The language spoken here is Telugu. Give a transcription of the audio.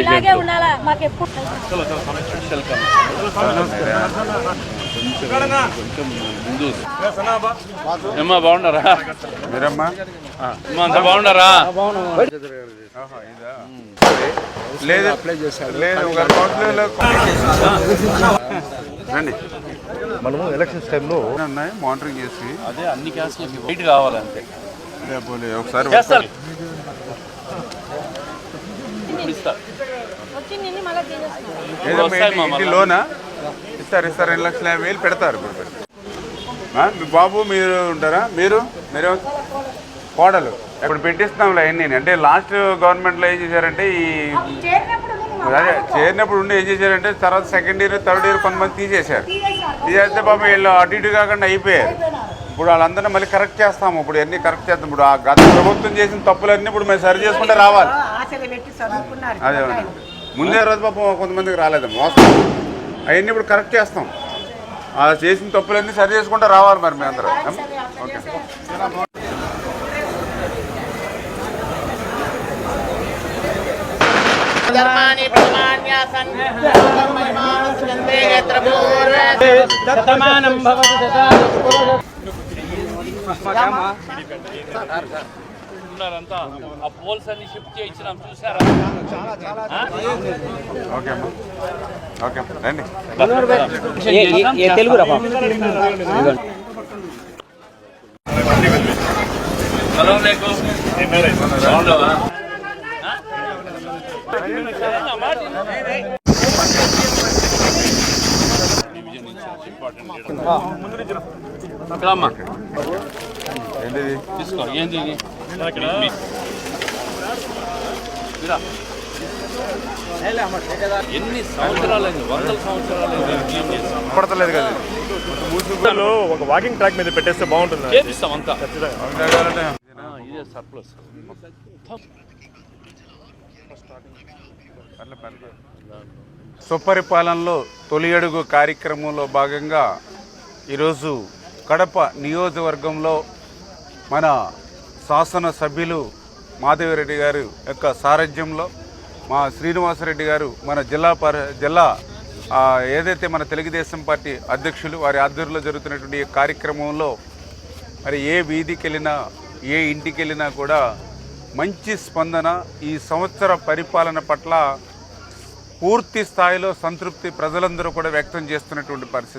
ఇలాగే ఉండాలా మాకు ఎప్పుడు ఏమ్మా బాగున్నారా మీరమ్మా అమ్మా, అంతా బాగున్నారా? లేదు లేదు రండి మనము ఎలక్షన్స్ టైంలో ఉన్నాయి మానిటరింగ్ చేసి. అదే అన్ని క్యాస్ట్లకి వెయిట్ కావాలంతే లేకపోతే ఒకసారి ఇంటి-. లోనా? ఇస్తారు ఇస్తారు రెండు లక్షల యాభై వేలు పెడతారు ఇప్పుడు. మీ బాబు మీరు ఉంటారా? మీరు? మీరు కోడలు. ఇప్పుడు పెట్టిస్తున్నాంలే అన్ని. అంటే లాస్ట్ గవర్నమెంట్లో ఏం చేశారంటే ఈ అదే చేరినప్పుడు ఉండి ఏం చేశారంటే తర్వాత సెకండ్ ఇయర్ థర్డ్ ఇయర్ కొంతమంది తీసేశారు. తీసేస్తే పాపం వీళ్ళు అటు ఇటు కాకుండా అయిపోయారు. ఇప్పుడు వాళ్ళందరినీ మళ్ళీ కరెక్ట్ చేస్తాము. ఇప్పుడు అన్ని కరెక్ట్ చేస్తాం. ఇప్పుడు ఆ గత ప్రభుత్వం చేసిన తప్పులన్నీ ఇప్పుడు మేము సరి చేసుకుంటే రావాలి. అదే. ముందే రోజు పాపం కొంతమందికి రాలేదు. మోసం. అవన్నీ ఇప్పుడు కరెక్ట్ చేస్తాం. ఆ చేసిన తప్పులన్నీ సరి చేసుకుంటే రావాలి మరి మేము అందరం. ఓకే. ధర్మాన్ని ప్రమాణ్యాసన్ పరిమాణస్కందే యత్ర పూర్వే ఉన్నారంతా ఆ పోల్స్ అన్ని షిఫ్ట్ చేయించినాం చూసారా ఓకే అమ్మా ఓకే రండి తెలుగు హలో లేకు ఏంటిది? తీసుకో ఏంది ఎన్ని సంవత్సరాలైంది వందల సంవత్సరాలైంది పడతలేదు కదా లో ఒక వాకింగ్ ట్రాక్ మీద పెట్టేస్తే బాగుంటుంది చేపిస్తాం అంతా అంటే ఇదే సర్ప్లస్ సుపరిపాలనలో తొలి అడుగు కార్యక్రమంలో భాగంగా ఈరోజు కడప నియోజకవర్గంలో మన శాసన సభ్యులు మాధవిరెడ్డి గారు యొక్క సారథ్యంలో మా శ్రీనివాసరెడ్డి గారు మన జిల్లా పర జిల్లా ఏదైతే మన తెలుగుదేశం పార్టీ అధ్యక్షులు వారి ఆధ్వర్యంలో జరుగుతున్నటువంటి కార్యక్రమంలో మరి ఏ వీధికి వెళ్ళినా ఏ ఇంటికి వెళ్ళినా కూడా మంచి స్పందన ఈ సంవత్సర పరిపాలన పట్ల పూర్తి స్థాయిలో సంతృప్తి ప్రజలందరూ కూడా వ్యక్తం చేస్తున్నటువంటి పరిస్థితి.